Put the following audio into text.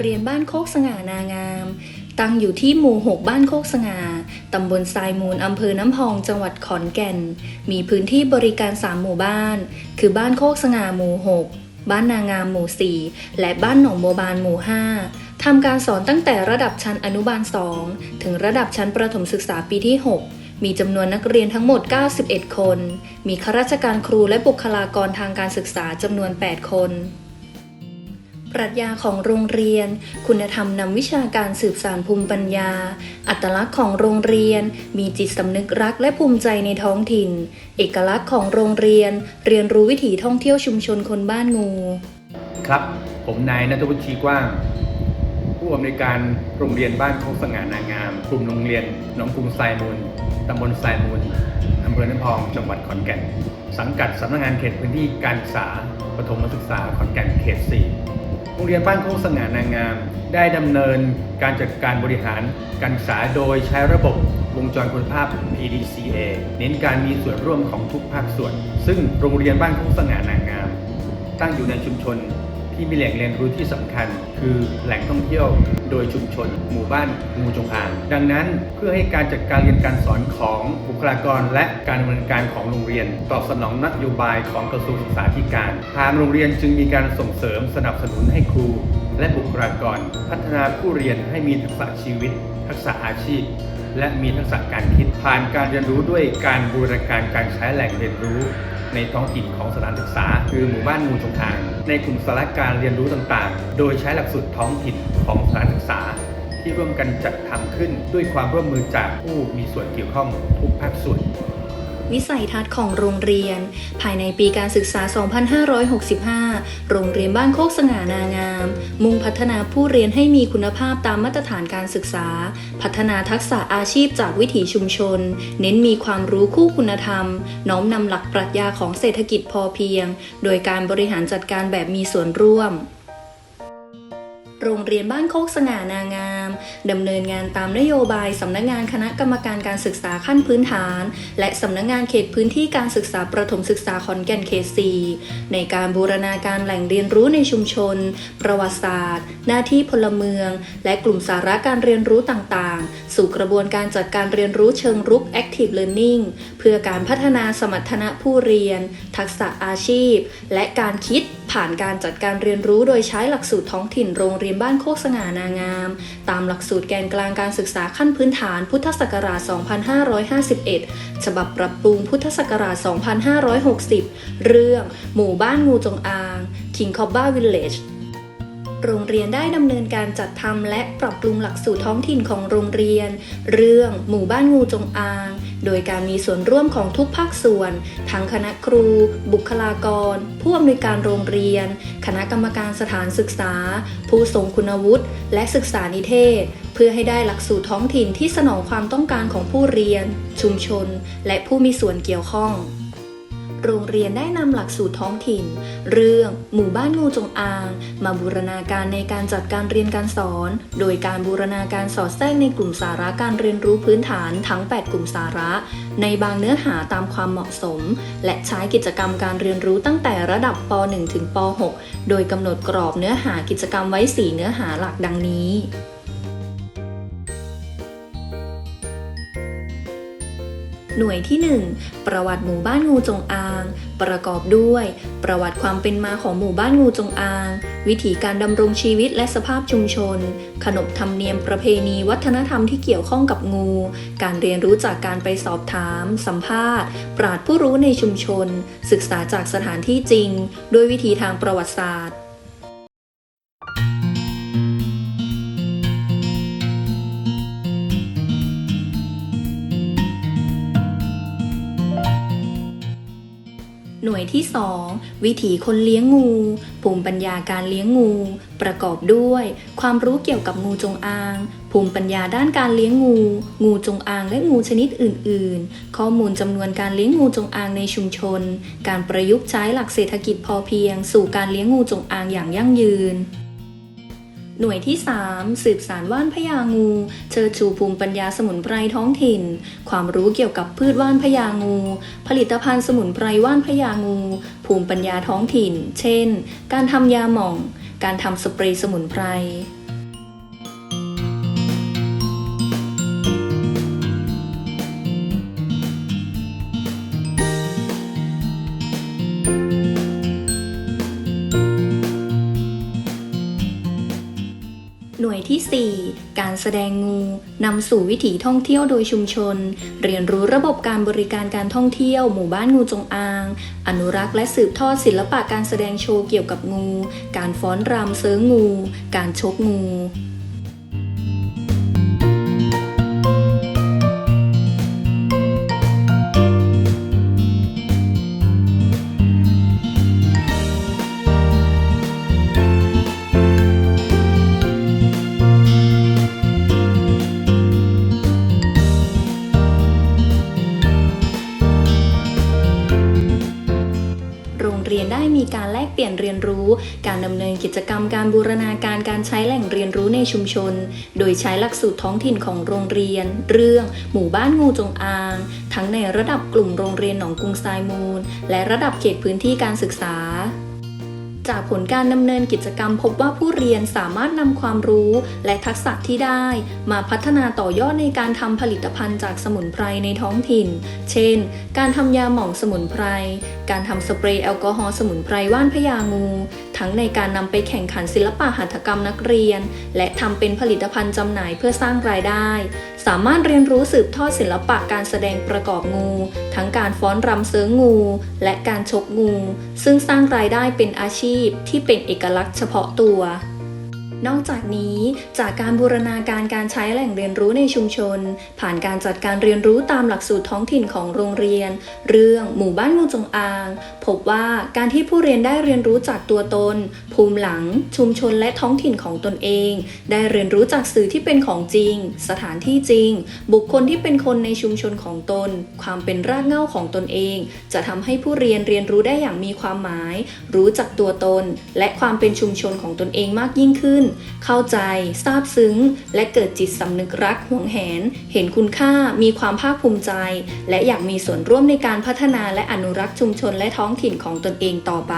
เรียนบ้านโคกสง่านางาม ตั้งอยู่ที่หมู่ 6 บ้านโคกสง่า ตำบลทรายมูลอำเภอน้ำพอง จังหวัดขอนแก่น มีพื้นที่บริการ 3 หมู่บ้าน คือบ้านโคกสง่าหมู่ 6 บ้านนางามหมู่ 4 และบ้านหนองบัวบานหมู่ 5 ทำการสอนตั้งแต่ระดับชั้นอนุบาล 2 ถึงระดับชั้นประถมศึกษาปีที่ 6มีจำนวนนักเรียนทั้งหมด 91 คน มีข้าราชการครูและบุคลากรทางการศึกษาจำนวน 8 คน ปรัชญาของโรงเรียน คุณธรรมนำวิชาการสืบสานภูมิปัญญา อัตลักษณ์ของโรงเรียน มีจิตสำนึกรักและภูมิใจในท้องถิ่น เอกลักษณ์ของโรงเรียน เรียนรู้วิถีท่องเที่ยวชุมชนคนบ้านงู ครับ ผมนายนัทวุฒิชีกว้าง ผู้อำนวยการโรงเรียนบ้านโคกสง่านางาม กลุ่มโรงเรียนหนองกรุงทรายมูลตำบลทรายมูลอำเภอน้ำพองจังหวัดขอนแก่น สังกัดสำนักงานเขตพื้นที่การศึกษาปฐมศึกษาขอนแก่นเขต 4 โรงเรียนบ้านโคกสง่านางงาม ได้ดำเนินการจัดการบริหารการศึกษาโดยใช้ระบบวงจรคุณภาพ PDCA เน้นการมีส่วนร่วมของทุกภาคส่วน ซึ่งโรงเรียนบ้านโคกสง่านางงาม ตั้งอยู่ในชุมชน ที่มีแหล่งเรียนรู้ที่สำคัญ คือแหล่งท่องเที่ยวโดยชุมชน หมู่บ้านงูจงอาง ดังนั้นเพื่อให้การจัดการเรียนการสอนของบุคลากร และการดำเนินการของโรงเรียน ตอบสนองนโยบายของกระทรวงศึกษาธิการ ทางโรงเรียนจึงมีการส่งเสริมสนับสนุนให้ครู และบุคลากร พัฒนาผู้เรียนให้มีทักษะชีวิต ทักษะอาชีพและมีทักษะการคิดผ่านการเรียนรู้ด้วยการบูรณาการการใช้แหล่งเรียนรู้ ในท้องถิ่นของสถานศึกษา คือหมู่บ้านมูลสงอางในกลุ่มสาระการเรียนรู้ต่างๆ โดยใช้หลักสูตรท้องถิ่นของสถานศึกษา ที่ร่วมกันจัดทำขึ้นด้วยความร่วมมือจากผู้มีส่วนเกี่ยวข้องทุกภาคส่วน วิสัยทัศน์ของโรงเรียน ภายในปีการศึกษา 2565 โรงเรียนบ้านโคกสง่านางาม มุ่งพัฒนาผู้เรียนให้มีคุณภาพตามมาตรฐานการศึกษา พัฒนาทักษะอาชีพจากวิถีชุมชน เน้นมีความรู้คู่คุณธรรม น้อมนำหลักปรัชญาของเศรษฐกิจพอเพียง โดยการบริหารจัดการแบบมีส่วนร่วม โรงเรียนบ้านโคกสง่านางามดำเนินงานตามนโยบายสำนักงานคณะกรรมการการศึกษาขั้นพื้นฐาน และสำนักงานเขตพื้นที่การศึกษาประถมศึกษาขอนแก่นเขต4ในการบูรณาการแหล่งเรียนรู้ในชุมชน ประวัติศาสตร์ หน้าที่พลเมือง และกลุ่มสาระการเรียนรู้ต่างๆ สู่กระบวนการจัดการเรียนรู้เชิงรุก Active Learning เพื่อการพัฒนาสมรรถนะผู้เรียน ทักษะอาชีพ และการคิด ผ่านการจัดการเรียนรู้โดยใช้หลักสูตรท้องถิ่นโรงเรียนบ้านโคกสง่านางาม ตามหลักสูตรแกนกลางการศึกษาขั้นพื้นฐานพุทธศักราช 2551 ฉบับปรับปรุงพุทธศักราช 2560 เรื่อง หมู่บ้านงูจงอาง King Cobra Village โรงเรียนได้ดำเนินการจัดทำและปรับปรุงหลักสูตรท้องถิ่นของโรงเรียน เรื่องหมู่บ้านงูจงอาง โดยการมีส่วนร่วมของทุกภาคส่วน ทั้งคณะครู บุคลากร ผู้อำนวยการโรงเรียน คณะกรรมการสถานศึกษา ผู้ทรงคุณวุฒิและศึกษานิเทศ เพื่อให้ได้หลักสูตรท้องถิ่นที่สนองความต้องการของผู้เรียน ชุมชน และผู้มีส่วนเกี่ยวข้อง โรงเรียนได้นำหลักสูตรท้องถิ่น เรื่องหมู่บ้านงูจงอาง มาบูรณาการในการจัดการเรียนการสอน โดยการบูรณาการสอดแทรกในกลุ่มสาระการเรียนรู้พื้นฐานทั้ง 8 กลุ่มสาระ ในบางเนื้อหาตามความเหมาะสม และใช้กิจกรรมการเรียนรู้ตั้งแต่ระดับป .1 ถึงป .6 โดยกำหนดกรอบเนื้อหากิจกรรมไว้ 4 เนื้อหาหลักดังนี้ หน่วยที่ 1 ประวัติหมู่บ้านงูจงอาง ประกอบด้วย ประวัติความเป็นมาของหมู่บ้านงูจงอาง วิถีการดำรงชีวิตและสภาพชุมชน ขนบธรรมเนียมประเพณีวัฒนธรรมที่เกี่ยวข้องกับงู การเรียนรู้จากการไปสอบถาม สัมภาษณ์ ปราดผู้รู้ในชุมชน ศึกษาจากสถานที่จริง ด้วยวิธีทางประวัติศาสตร์ หน่วยที่ 2 วิถีคนเลี้ยงงู ภูมิปัญญาการเลี้ยงงู ประกอบด้วย ความรู้เกี่ยวกับงูจงอาง ภูมิปัญญาด้านการเลี้ยงงู งูจงอางและงูชนิดอื่น ๆ ข้อมูลจำนวนการเลี้ยงงูจงอางในชุมชน การประยุกต์ใช้หลักเศรษฐกิจพอเพียง สู่การเลี้ยงงูจงอางอย่างยั่งยืน หน่วยที่ 3 สืบสารว่านพญางู เชิดชูภูมิปัญญาสมุนไพรท้องถิ่น ความรู้เกี่ยวกับพืชว่านพญางู ผลิตภัณฑ์สมุนไพรว่านพญางู ภูมิปัญญาท้องถิ่น เช่น การทำยาหม่อง การทำสเปรย์สมุนไพร ที่ 4 การแสดงงูนำสู่วิถีท่องเที่ยวโดยชุมชน เรียนรู้ระบบการบริการการท่องเที่ยว หมู่บ้านงูจงอาง อนุรักษ์และสืบทอดศิลปะการแสดงโชว์เกี่ยวกับงู การฟ้อนรำเซิงงู การชกงู เปลี่ยนเรียนรู้ การดำเนินกิจกรรมการบูรณาการการใช้แหล่งเรียนรู้ในชุมชน โดยใช้หลักสูตรท้องถิ่นของโรงเรียน เรื่อง หมู่บ้านงูจงอาง ทั้งในระดับกลุ่มโรงเรียนหนองกรุงทรายมูล และระดับเขตพื้นที่การศึกษา จากผลการดำเนินกิจกรรมพบว่าผู้เรียนสามารถนำความรู้และทักษะที่ได้ มาพัฒนาต่อยอดในการทำผลิตภัณฑ์จากสมุนไพรในท้องถิ่น เช่น การทำยาหม่องสมุนไพร การทำสเปรย์แอลกอฮอล์สมุนไพรว่านพญางู ทั้งในการนำไปแข่งขันศิลปะหัตถกรรมนักเรียน และทำเป็นผลิตภัณฑ์จำหน่ายเพื่อสร้างรายได้ สามารถเรียนรู้สืบทอดศิลปะการแสดงประกอบงู ทั้งการฟ้อนรำเซิงงู และการชกงู ซึ่งสร้างรายได้เป็นอาชีพที่เป็นเอกลักษณ์เฉพาะตัว นอกจากนี้จากการบูรณาการการใช้แหล่งเรียนรู้ในชุมชน ผ่านการจัดการเรียนรู้ตามหลักสูตรท้องถิ่นของโรงเรียน เรื่องหมู่บ้านงูจงอาง พบว่าการที่ผู้เรียนได้เรียนรู้จากตัวตน ภูมิหลัง ชุมชนและท้องถิ่นของตนเอง ได้เรียนรู้จากสื่อที่เป็นของจริง สถานที่จริง บุคคลที่เป็นคนในชุมชนของตน ความเป็นรากเหง้าของตนเอง จะทำให้ผู้เรียนเรียนรู้ได้อย่างมีความหมาย รู้จักตัวตน และความเป็นชุมชนของตนเองมากยิ่งขึ้นเข้าใจซาบซึ้ง และเกิดจิตสำนึกรักห่วงแหน เห็นคุณค่ามีความภาคภูมิใจ และอยากมีส่วนร่วมในการพัฒนาและอนุรักษ์ชุมชนและท้องถิ่นของตนเองต่อไป